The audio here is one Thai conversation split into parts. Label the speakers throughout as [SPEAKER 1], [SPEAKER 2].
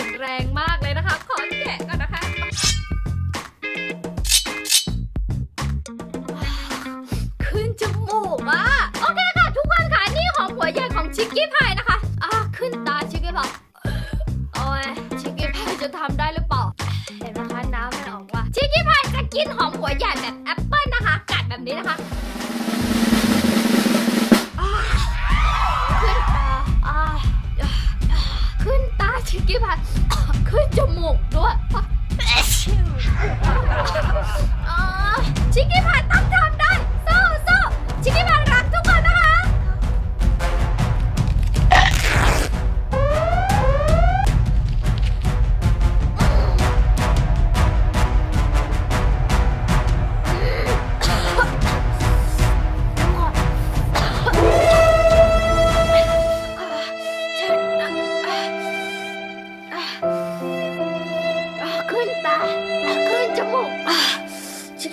[SPEAKER 1] ่นแรงมากเลยนะคะ ขอแกะก่อนนะคะ ขึ้นจมูกอะโอเคค่ะ ทุกคนค่ะ นี่หอมหัวใหญ่ของชิคกี้พายนะคะ อะ ขึ้นตาชิคกี้พายโอ้ยชิคกี้พายจะทำได้หรือเปล่า เห็นไหมคะน้ำมันออกมาชิคกี้พายจะกินหอมหัวใหญ่แบบแอปเปิลนะคะ กัดแบบนี้นะคะ ชิคกี้พายขึ้นจมูกด้วยชิคกี้พายต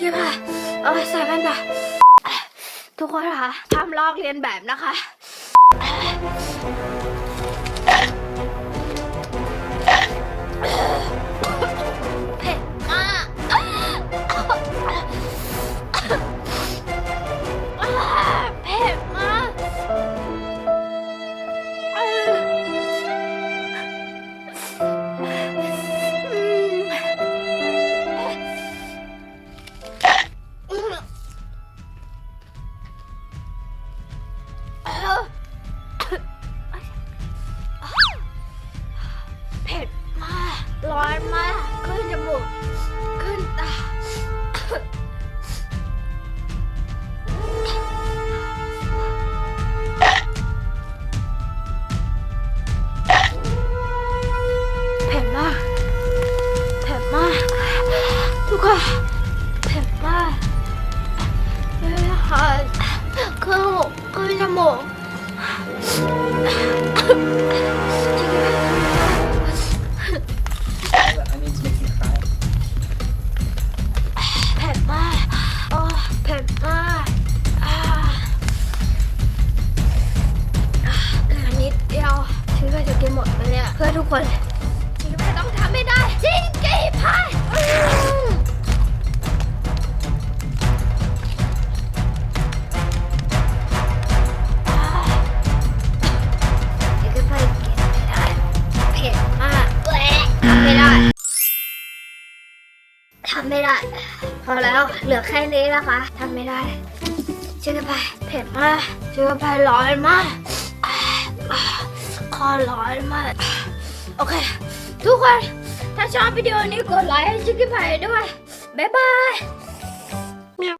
[SPEAKER 1] ชิคกี้พายเอาใส่แว่นตาอะทุกคนค่ะทำลอกเรียนแบบนะคะ กคนเผ็ดมากเลยค่ะคือคือจมูกเผ็ดมากโอ้เผ็ดมากอ่าอ่าเหลือนิดเดียวฉันก็จะกินหมดเลยเนี่ยเพื่อทุกคน ไม่ได้ พอแล้วเหลือแค่นี้นะคะทำไม่ได้เชื่อไปเผ็ดมากเชื่อไปร้อนมากคอร้อนมากโอเค ทุกคน ถ้าชอบวิดีโอนี้กดไลค์ให้ชิคกี้พายด้วย บ๊ายบาย